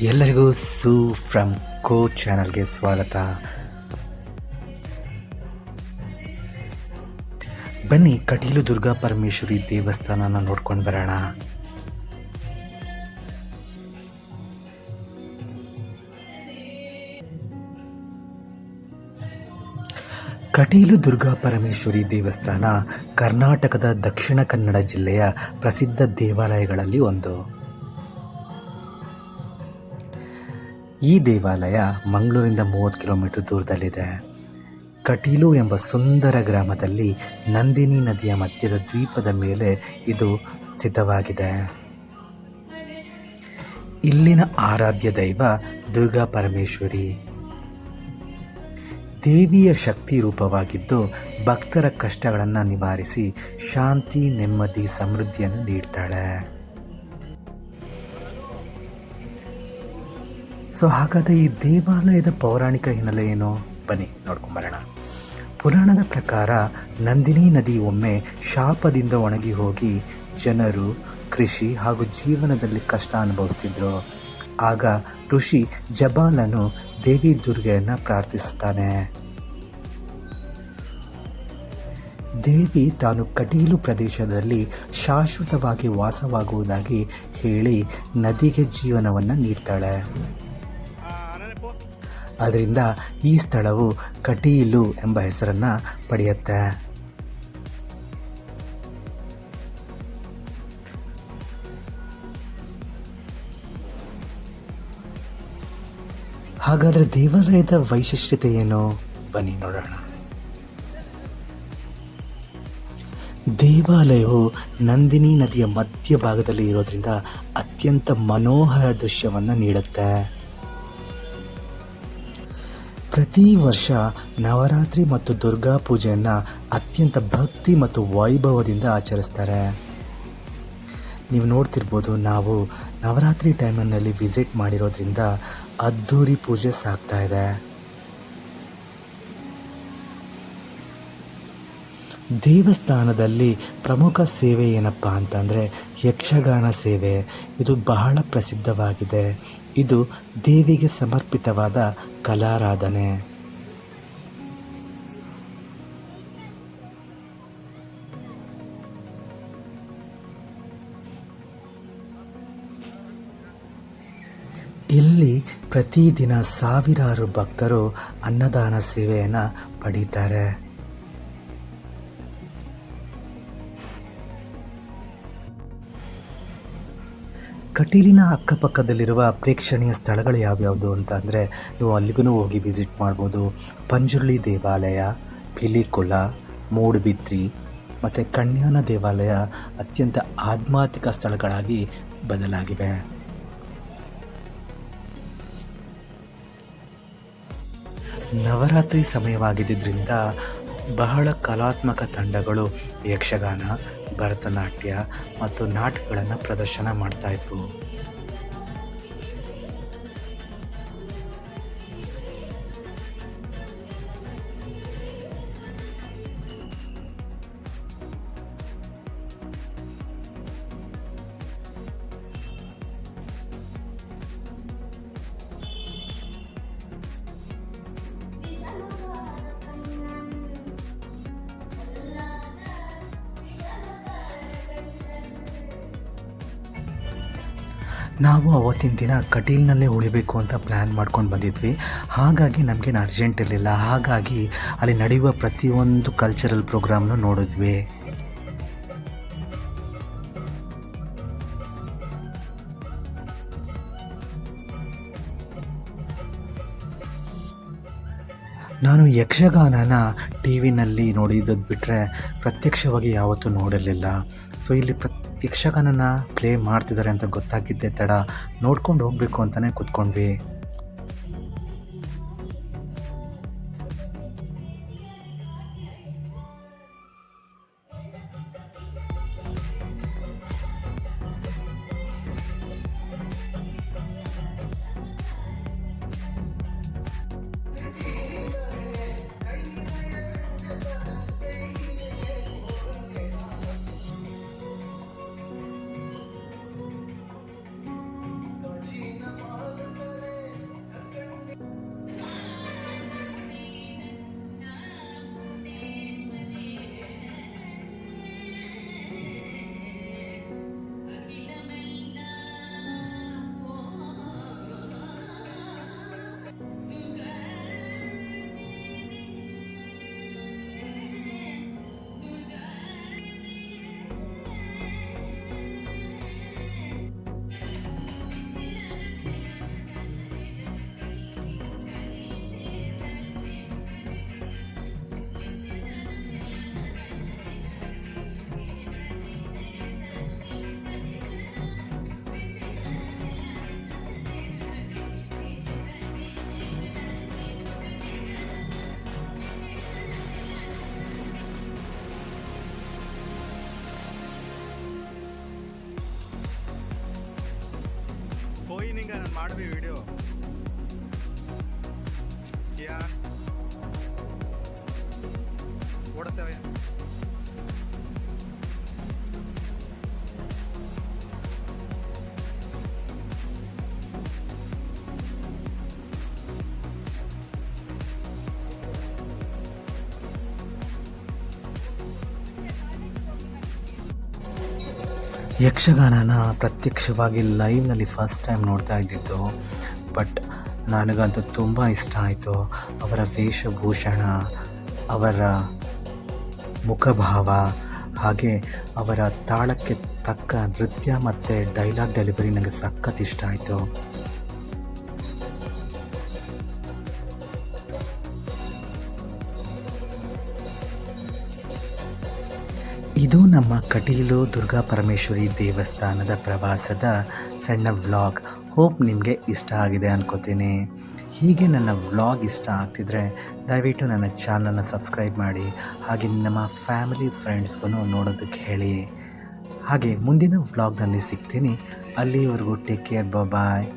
ಎಲ್ಲರಿಗೂ ಸೂ ಫ್ರಮ್ ಕೋ ಚಾನಲ್ಗೆ ಸ್ವಾಗತ. ಬನ್ನಿ ಕಟೀಲು ದುರ್ಗಾ ಪರಮೇಶ್ವರಿ ದೇವಸ್ಥಾನನ ನೋಡ್ಕೊಂಡು ಬರೋಣ. ಕಟೀಲು ದುರ್ಗಾ ಪರಮೇಶ್ವರಿ ದೇವಸ್ಥಾನ ಕರ್ನಾಟಕದ ದಕ್ಷಿಣ ಕನ್ನಡ ಜಿಲ್ಲೆಯ ಪ್ರಸಿದ್ಧ ದೇವಾಲಯಗಳಲ್ಲಿ ಒಂದು. ಈ ದೇವಾಲಯ ಮಂಗಳೂರಿಂದ ಮೂವತ್ತು ಕಿಲೋಮೀಟರ್ ದೂರದಲ್ಲಿದೆ. ಕಟೀಲು ಎಂಬ ಸುಂದರ ಗ್ರಾಮದಲ್ಲಿ ನಂದಿನಿ ನದಿಯ ಮಧ್ಯದ ದ್ವೀಪದ ಮೇಲೆ ಇದು ಸ್ಥಿತವಾಗಿದೆ. ಇಲ್ಲಿನ ಆರಾಧ್ಯ ದೈವ ದುರ್ಗಾ ಪರಮೇಶ್ವರಿ. ದೇವಿಯ ಶಕ್ತಿ ರೂಪವಾಗಿದ್ದು ಭಕ್ತರ ಕಷ್ಟಗಳನ್ನು ನಿವಾರಿಸಿ ಶಾಂತಿ, ನೆಮ್ಮದಿ, ಸಮೃದ್ಧಿಯನ್ನು ನೀಡ್ತಾಳೆ. ಸೊ ಹಾಗಾದರೆ ಈ ದೇವಾಲಯದ ಪೌರಾಣಿಕ ಹಿನ್ನೆಲೆ ಏನು? ಬನ್ನಿ ನೋಡ್ಕೊಂಬರೋಣ ಪುರಾಣದ ಪ್ರಕಾರ ನಂದಿನಿ ನದಿ ಒಮ್ಮೆ ಶಾಪದಿಂದ ಒಣಗಿ ಹೋಗಿ ಜನರು, ಕೃಷಿ ಹಾಗೂ ಜೀವನದಲ್ಲಿ ಕಷ್ಟ ಅನುಭವಿಸ್ತಿದ್ರು. ಆಗ ಋಷಿ ಜಬಾಲನು ದೇವಿ ದುರ್ಗೆಯನ್ನು ಪ್ರಾರ್ಥಿಸುತ್ತಾನೆ ದೇವಿ ತಾನು ಕಟೀಲು ಪ್ರದೇಶದಲ್ಲಿ ಶಾಶ್ವತವಾಗಿ ವಾಸವಾಗುವುದಾಗಿ ಹೇಳಿ ನದಿಗೆ ಜೀವನವನ್ನು ನೀಡ್ತಾಳೆ. ಅದರಿಂದ ಈ ಸ್ಥಳವು ಕಟೀಲು ಎಂಬ ಹೆಸರನ್ನು ಪಡೆಯುತ್ತೆ. ಹಾಗಾದರೆ ದೇವಾಲಯದ ವೈಶಿಷ್ಟ್ಯತೆ ಏನು? ಬನ್ನಿ ನೋಡೋಣ. ದೇವಾಲಯವು ನಂದಿನಿ ನದಿಯ ಮಧ್ಯಭಾಗದಲ್ಲಿ ಇರೋದ್ರಿಂದ ಅತ್ಯಂತ ಮನೋಹರ ದೃಶ್ಯವನ್ನು ನೀಡುತ್ತೆ. ಪ್ರತಿ ವರ್ಷ ನವರಾತ್ರಿ ಮತ್ತು ದುರ್ಗಾ ಪೂಜೆಯನ್ನು ಅತ್ಯಂತ ಭಕ್ತಿ ಮತ್ತು ವೈಭವದಿಂದ ಆಚರಿಸ್ತಾರೆ. ನೀವು ನೋಡ್ತಿರ್ಬೋದು, ನಾವು ನವರಾತ್ರಿ ಟೈಮಲ್ಲಿ ವಿಸಿಟ್ ಮಾಡಿರೋದ್ರಿಂದ ಅದ್ಧೂರಿ ಪೂಜೆ ಸಾಗ್ತಾ ಇದೆ. ದೇವಸ್ಥಾನದಲ್ಲಿ ಪ್ರಮುಖ ಸೇವೆ ಏನಪ್ಪ ಅಂತಂದರೆ ಯಕ್ಷಗಾನ ಸೇವೆ. ಇದು ಬಹಳ ಪ್ರಸಿದ್ಧವಾಗಿದೆ. ಇದು ದೇವಿಗೆ ಸಮರ್ಪಿತವಾದ ಕಲಾರಾಧನೆ. ಇಲ್ಲಿ ಪ್ರತಿದಿನ ಸಾವಿರಾರು ಭಕ್ತರು ಅನ್ನದಾನ ಸೇವೆಯನ್ನು ಪಡೀತಾರೆ. ಕಟೀಲಿನ ಅಕ್ಕಪಕ್ಕದಲ್ಲಿರುವ ಪ್ರೇಕ್ಷಣೀಯ ಸ್ಥಳಗಳು ಯಾವ್ಯಾವುದು ಅಂತ ಅಂದರೆ, ನೀವು ಅಲ್ಲಿಗೂ ಹೋಗಿ ವಿಸಿಟ್ ಮಾಡ್ಬೋದು. ಪಂಜುರ್ಳಿ ದೇವಾಲಯ ಪಿಲಿಕುಲ ಮೂಡುಬಿದ್ರಿ, ಮತ್ತು ಕಣ್ಯಾನ ದೇವಾಲಯ ಅತ್ಯಂತ ಆಧ್ಯಾತ್ಮಿಕ ಸ್ಥಳಗಳಾಗಿ ಬದಲಾಗಿವೆ. ನವರಾತ್ರಿ ಸಮಯವಾಗಿದ್ದರಿಂದ ಬಹಳ ಕಲಾತ್ಮಕ ತಂಡಗಳು ಯಕ್ಷಗಾನ ಭರತನಾಟ್ಯ ಮತ್ತು ನಾಟಕಗಳನ್ನು ಪ್ರದರ್ಶನ ಮಾಡ್ತಾ ನಾವು ಅವತ್ತಿನ ದಿನ ಕಟೀಲ್ನಲ್ಲೇ ಉಳಿಬೇಕು ಅಂತ ಪ್ಲ್ಯಾನ್ ಮಾಡ್ಕೊಂಡು ಬಂದಿದ್ವಿ. ಹಾಗಾಗಿ ನಮಗೇನು ಅರ್ಜೆಂಟ್ ಇರಲಿಲ್ಲ. ಹಾಗಾಗಿ ಅಲ್ಲಿ ನಡೆಯುವ ಪ್ರತಿಯೊಂದು ಕಲ್ಚರಲ್ ಪ್ರೋಗ್ರಾಮ್ನು ನೋಡಿದ್ವಿ. ನಾನು ಯಕ್ಷಗಾನನ ಟಿ ವಿನಲ್ಲಿ ನೋಡಿದ್ದು ಬಿಟ್ಟರೆ ಪ್ರತ್ಯಕ್ಷವಾಗಿ ಯಾವತ್ತೂ ನೋಡಿರಲಿಲ್ಲ. ಸೊ ಇಲ್ಲಿ ಪ್ರ ಯಕ್ಷಗಾನನ ಪ್ಲೇ ಮಾಡ್ತಿದ್ದಾರೆ ಅಂತ ಗೊತ್ತಾಗಿದ್ದೆ ತಡ ನೋಡ್ಕೊಂಡು ಹೋಗಬೇಕು ಅಂತಲೇ ಕೂತ್ಕೊಂಡ್ವಿ. ಹಿಂಗ ನಾನು ಮಾಡ್ವಿ ವಿಡಿಯೋ. ಯಾ? ಓಡುತ್ತವೆ. ಯಕ್ಷಗಾನನ ಪ್ರತ್ಯಕ್ಷವಾಗಿ ಲೈವ್ನಲ್ಲಿ ಫಸ್ಟ್ ಟೈಮ್ ನೋಡ್ತಾ ಇದ್ದಿದ್ದು, ಬಟ್ ನನಗಂತೂ ತುಂಬ ಇಷ್ಟ ಆಯಿತು. ಅವರ ವೇಷಭೂಷಣ, ಅವರ ಮುಖಭಾವ, ಹಾಗೆ ಅವರ ತಾಳಕ್ಕೆ ತಕ್ಕ ನೃತ್ಯ ಮತ್ತು ಡೈಲಾಗ್ ಡೆಲಿವರಿ ನನಗೆ ಸಖತ್ ಇಷ್ಟ ಆಯಿತು. ಇದು ನಮ್ಮ ಕಟೀಲು ದುರ್ಗಾ ಪರಮೇಶ್ವರಿ ದೇವಸ್ಥಾನದ ಪ್ರವಾಸದ ಸಣ್ಣ ವ್ಲಾಗ್. ಹೋಪ್ ನಿಮಗೆ ಇಷ್ಟ ಆಗಿದೆ ಅನ್ಕೋತೀನಿ. ಹೀಗೆ ನನ್ನ ವ್ಲಾಗ್ ಇಷ್ಟ ಆಗ್ತಿದ್ರೆ ದಯವಿಟ್ಟು ನನ್ನ ಚಾನಲ್ನ ಸಬ್ಸ್ಕ್ರೈಬ್ ಮಾಡಿ, ಹಾಗೆ ನಮ್ಮ ಫ್ಯಾಮಿಲಿ ಫ್ರೆಂಡ್ಸ್ಗೂ ನೋಡೋದಕ್ಕೆ ಹೇಳಿ. ಹಾಗೆ ಮುಂದಿನ ವ್ಲಾಗ್ನಲ್ಲಿ ಸಿಗ್ತೀನಿ. ಅಲ್ಲಿವರೆಗೂ ಟೇಕ್ ಕೇರ್ ಬಾಯ್